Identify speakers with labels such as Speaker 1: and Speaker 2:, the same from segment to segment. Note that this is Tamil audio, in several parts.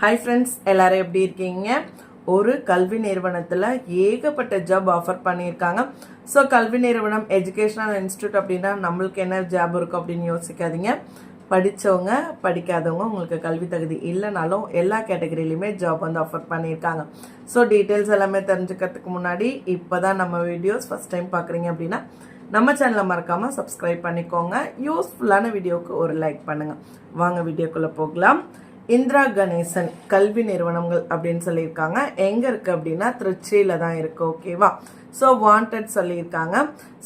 Speaker 1: ஹாய் ஃப்ரெண்ட்ஸ் எல்லாரும் எப்படி இருக்கீங்க? ஒரு கல்வி நிறுவனத்தில் ஏகப்பட்ட ஜாப் ஆஃபர் பண்ணியிருக்காங்க. ஸோ கல்வி நிறுவனம் எஜுகேஷனல் இன்ஸ்டியூட் அப்படின்னா நம்மளுக்கு என்ன ஜாப் இருக்கும் அப்படின்னு யோசிக்காதீங்க. படித்தவங்க படிக்காதவங்க உங்களுக்கு கல்வி தகுதி இல்லைனாலும் எல்லா கேட்டகரியிலையுமே ஜாப் வந்து ஆஃபர் பண்ணியிருக்காங்க. ஸோ டீட்டெயில்ஸ் எல்லாமே தெரிஞ்சுக்கிறதுக்கு முன்னாடி இப்போ தான் நம்ம வீடியோஸ் ஃபஸ்ட் டைம் பார்க்குறீங்க அப்படின்னா நம்ம சேனலை மறக்காமல் சப்ஸ்கிரைப் பண்ணிக்கோங்க. யூஸ்ஃபுல்லான வீடியோவுக்கு ஒரு லைக் பண்ணுங்கள் வாங்க வீடியோக்குள்ளே போகலாம். இந்திரா கணேசன் கல்வி நிறுவனங்கள் அப்படின்னு சொல்லியிருக்காங்க. எங்கே இருக்குது அப்படின்னா திருச்சியில் தான் இருக்குது ஓகேவா? ஸோ வாண்டட் சொல்லியிருக்காங்க.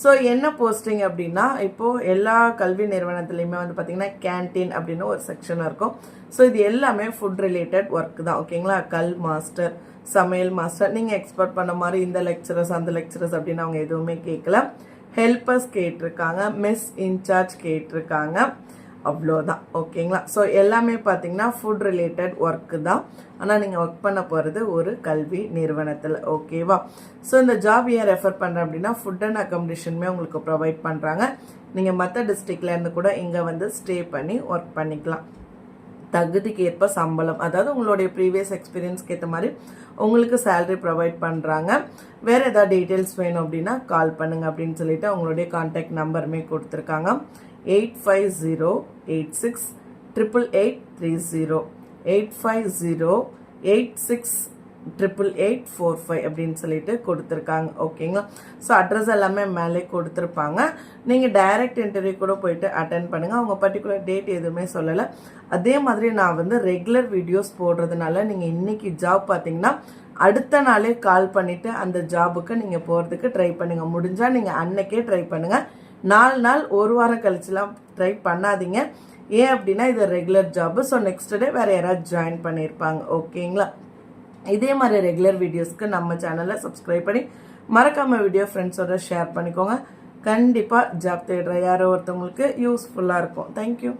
Speaker 1: ஸோ என்ன போஸ்டிங் அப்படின்னா இப்போது எல்லா கல்வி நிறுவனத்துலையுமே வந்து பார்த்திங்கன்னா கேன்டீன் அப்படின்னு ஒரு செக்ஷன் இருக்கும். ஸோ இது எல்லாமே ஃபுட் ரிலேட்டட் ஒர்க் தான் ஓகேங்களா? கல் மாஸ்டர் சமையல் மாஸ்டர் நீங்கள் எக்ஸ்பெக்ட் பண்ண மாதிரி இந்த லெக்சரர்ஸ் அந்த லெக்சரர்ஸ் அப்படின்னு அவங்க எதுவுமே கேட்கல ஹெல்பர்ஸ் கேட்டிருக்காங்க மெஸ் இன்சார்ஜ் கேட்டிருக்காங்க. அவ்வளோதான். ஓகேங்களா? ஸோ எல்லாமே பார்த்தீங்கன்னா ஃபுட் ரிலேட்டட் ஒர்க்கு தான். ஆனால் நீங்கள் ஒர்க் பண்ண போகிறது ஒரு கல்வி நிறுவனத்தில். ஓகேவா? ஸோ இந்த ஜாப் ஏன் ரெஃபர் பண்ணுறேன் அப்படின்னா ஃபுட் அண்ட் அக்காமடேஷனுமே உங்களுக்கு ப்ரொவைட் பண்ணுறாங்க நீங்கள் மற்ற டிஸ்ட்ரிக்ட்லேருந்து கூட இங்கே வந்து ஸ்டே பண்ணி ஒர்க் பண்ணிக்கலாம். தகுதிக்கு ஏற்ப சம்பளம். அதாவது உங்களுடைய ப்ரீவியஸ் எக்ஸ்பீரியன்ஸ்க்கு ஏற்ற மாதிரி உங்களுக்கு சேலரி ப்ரொவைட் பண்ணுறாங்க வேறு ஏதாவது டீட்டெயில்ஸ் வேணும் அப்படின்னா கால் பண்ணுங்க அப்படின்னு சொல்லிட்டு அவங்களுடைய கான்டாக்ட் நம்பருமே கொடுத்துருக்காங்க. Eight five zero eight six triple eight three zero eight five zero eight six triple eight four five அப்படின்னு சொல்லிட்டு கொடுத்துருக்காங்க. ஓகேங்களா ஸோ அட்ரஸ் எல்லாமே மேலே கொடுத்துருப்பாங்க. நீங்கள் டைரக்ட் இன்டர்வியூ கூட போயிட்டு அட்டன் பண்ணுங்கள் அவங்க பர்டிகுலர் டேட் எதுவுமே சொல்லலை. அதே மாதிரி நான் வந்து ரெகுலர் வீடியோஸ் போடுறதுனால நீங்கள் இன்னைக்கு ஜாப் பார்த்தீங்கன்னா அடுத்த நாளே கால் பண்ணிவிட்டு அந்த ஜாபுக்கு நீங்கள் போகிறதுக்கு ட்ரை பண்ணுங்கள் முடிஞ்சால் நீங்கள் அன்னைக்கே ட்ரை பண்ணுங்கள் நாலு நாள் ஒரு வாரம் கழிச்சுலாம் ட்ரை பண்ணாதீங்க. ஏன் அப்படின்னா இது regular job so next day வேறு யாராவது ஜாயின் பண்ணியிருப்பாங்க. ஓகேங்களா இதே மாதிரி ரெகுலர் வீடியோஸ்க்கு நம்ம சேனலை சப்ஸ்கிரைப் பண்ணி மறக்காமல் வீடியோ ஃப்ரெண்ட்ஸோட ஷேர் பண்ணிக்கோங்க. கண்டிப்பாக ஜாப் தேடுற யாரோ ஒருத்தவங்களுக்கு யூஸ்ஃபுல்லாக இருக்கும். தேங்க்யூ